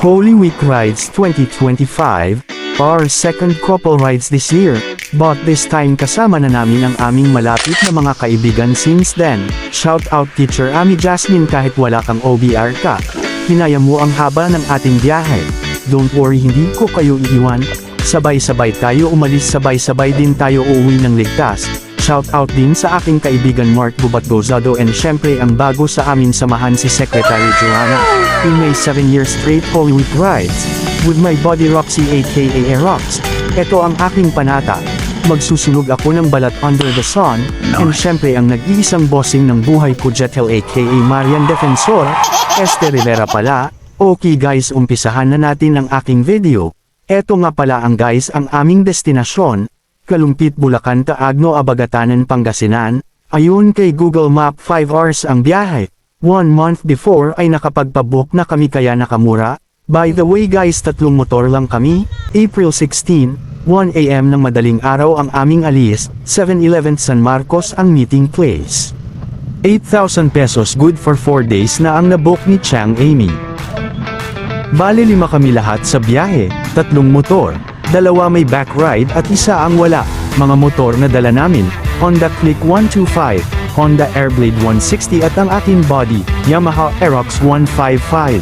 Holy Week Rides 2025, our second couple rides this year, but this time kasama na namin ang aming malapit na mga kaibigan since then. Shout out Teacher Ami Jasmine kahit wala kang OBR ka. Hinaya mo ang haba ng ating biyahe. Don't worry hindi ko kayo iiwan. Sabay-sabay tayo umalis sabay-sabay din tayo uuwi ng ligtas. Shout out din sa aking kaibigan Mark Bubat Gozado and syempre ang bago sa amin samahan si Secretary Joanna. In may 7 years straight Holy Week rides, with my body Roxy aka Rox. Ito ang aking panata. Magsusunog ako ng balat under the sun, and syempre ang nag-iisang bossing ng buhay ko Jetel aka Marian Defensor, Este Rivera pala. Okay guys umpisahan na natin ang aking video. Eto nga pala ang guys ang aming destinasyon, Kalumpit Bulacan Taagno Abagatanan Pangasinan, ayun kay Google Map 5 hours ang biyahe. One month before ay nakapagpabook na kami kaya nakamura. By the way guys tatlong motor lang kami, April 16, 1am ng madaling araw ang aming alis, 7-Eleven San Marcos ang meeting place. 8,000 pesos good for 4 days na ang nabook ni Chang Amy. Bale lima kami lahat sa biyahe, tatlong motor, dalawa may back ride at isa ang wala. Mga motor na dala namin, Honda Click 125, Honda Airblade 160 at ang aking body, Yamaha Aerox 155.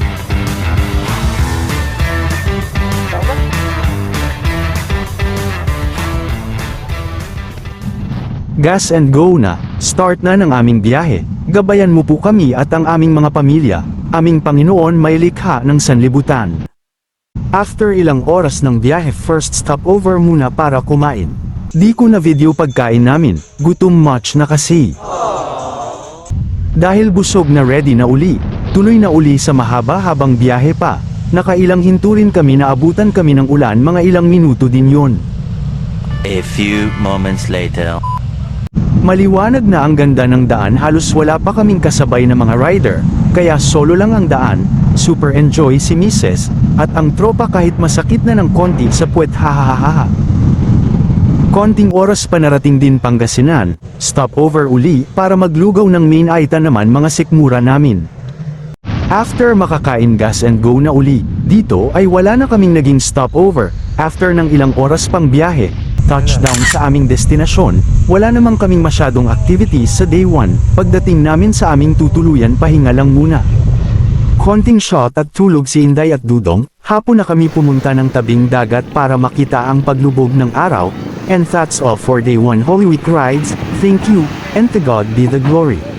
Gas and go na, start na ng aming biyahe. Gabayan mo po kami at ang aming mga pamilya, aming Panginoon may likha ng sanlibutan. After ilang oras ng biyahe first stopover muna para kumain. Di ko na video pagkain namin, gutom much na kasi. Dahil busog na ready na uli, tuloy na uli sa mahaba-habang biyahe pa. Nakailang hinturin kami na abutan kami ng ulan mga ilang minuto din yon. A few moments later. Maliwanag na ang ganda ng daan halos wala pa kaming kasabay na mga rider, kaya solo lang ang daan, super enjoy si Mrs. at ang tropa kahit masakit na ng konti sa puwet hahaha. Konting oras pa narating din Pangasinan, stopover uli para maglugaw ng main item naman mga sikmura namin. After makakain gas and go na uli, dito ay wala na kaming naging stopover, after ng ilang oras pang biyahe, touchdown sa aming destinasyon, wala namang kaming masyadong activities sa day 1, pagdating namin sa aming tutuluyan pahinga lang muna. Konting shot at tulog si Inday at Dudong, hapon na kami pumunta ng tabing dagat para makita ang paglubog ng araw, and that's all for day 1 Holy Week rides, thank you, and to God be the glory.